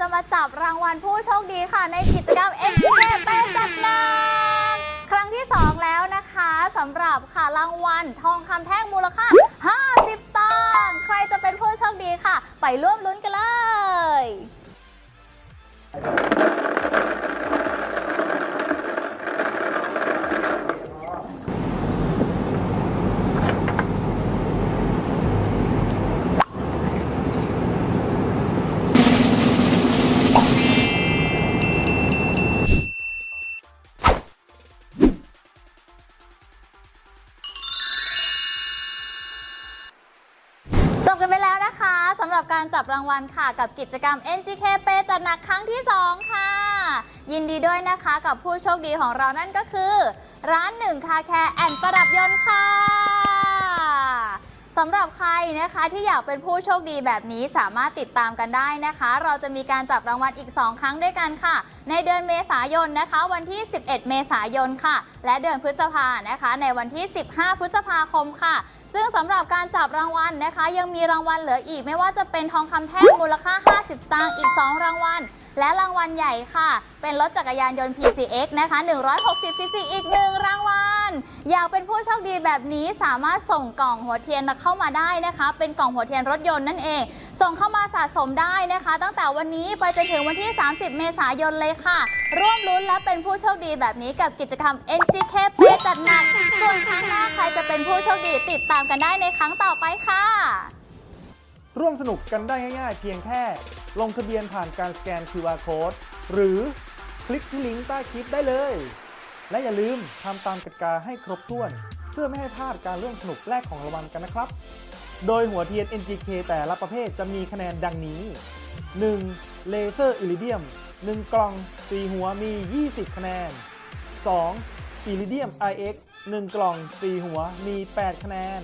จะมาจับรางวัลผู้โชคดีค่ะ ในกิจกรรม n t k เป้จัดหนักครั้งที่ 2 แล้วนะคะสำหรับค่ะรางวัลทองคำแท่งมูลค่า 50 สตางค์ใครจะเป็นผู้โชคดีค่ะ ไปร่วมลุ้น บกันไปแล้วนะคะสำหรับการจับรางวัลค่ะ กับกิจกรรม NGK เปจัดหนักครั้งที่ 2 ค่ะ ยินดีด้วยนะคะกับผู้โชคดีของเรานั่นก็คือ ร้านหนึ่งคาแคร์แอนประดับยนต์ค่ะำหรับใครนะคะที่อยากเป็นผู้โชคดีแบบนี้สามารถติดตามกันได้นะคะ เราจะมีการจับรางวัลอีก 2 ครั้งด้วยกันค่ะ ในเดือนเมษายนนะคะ วันที่ 11 เมษายนค่ะ และเดือนพฤษภานะคะ ในวันที่ 15 พฤษภาคมค่ะซึ่งสำหรับการจับรางวัลนะคะ ยังมีรางวัลเหลืออีก ไม่ว่าจะเป็นทองคำแท่งมูลค่า 50 สตางค์อีก 2 รางวัล และรางวัลใหญ่ค่ะ เป็นรถจักรยานยนต์ PCX นะคะ 160 cc อีก1รางวัล อยากเป็นผู้โชคดีแบบนี้สามารถส่งกล่องหัวเทียนเข้ามาได้นะคะ เป็นกล่องหัวเทียนรถยนต์นั่นเอง ส่งเข้ามาสะสมได้นะคะ ตั้งแต่วันนี้ไปจนถึงวันที่ 30 เมษายนเลยค่ะ ร่วมลุ้นและเป็นผู้โชคดีแบบนี้กับกิจกรรม NGK เปจัดหนักส่วนครั้งหน้าใครจะเป็นผู้โชคดีติดตามกันได้ในครั้งต่อไปค่ะ ร่วมสนุกกันได้ง่ายๆ เพียงแค่ ลงทะเบียนผ่านการสแกน QR Code หรือคลิกที่ลิงก์ใต้คลิปได้เลย และอย่าลืมทำตามกติกาให้ครบถ้วน เพื่อไม่ให้พลาดการร่วมสนุกแลกของรางวัลกันนะครับ โดยหัวเทียน NGK แต่ละประเภทจะมีคะแนนดังนี้ 1. เลเซอร์อิริเดียม 1 กล่อง 4 หัวมี 20 คะแนน 2. อิริเดียม IX 1 กล่อง 4 หัวมี 8 คะแนน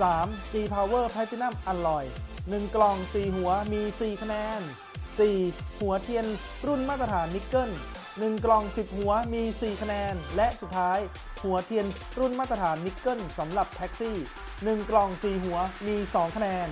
3. G Power Platinum Alloy 1 กล่อง 4 หัวมี 4 คะแนน 4. หัวเทียนรุ่นมาตรฐานนิกเกิล 1 กล่อง 10 หัวมี 4 คะแนน และสุดท้าย หัวเทียนรุ่นมาตรฐานนิกเกิลสำหรับแท็กซี่ 1 กล่อง 4 หัวมี 2 คะแนน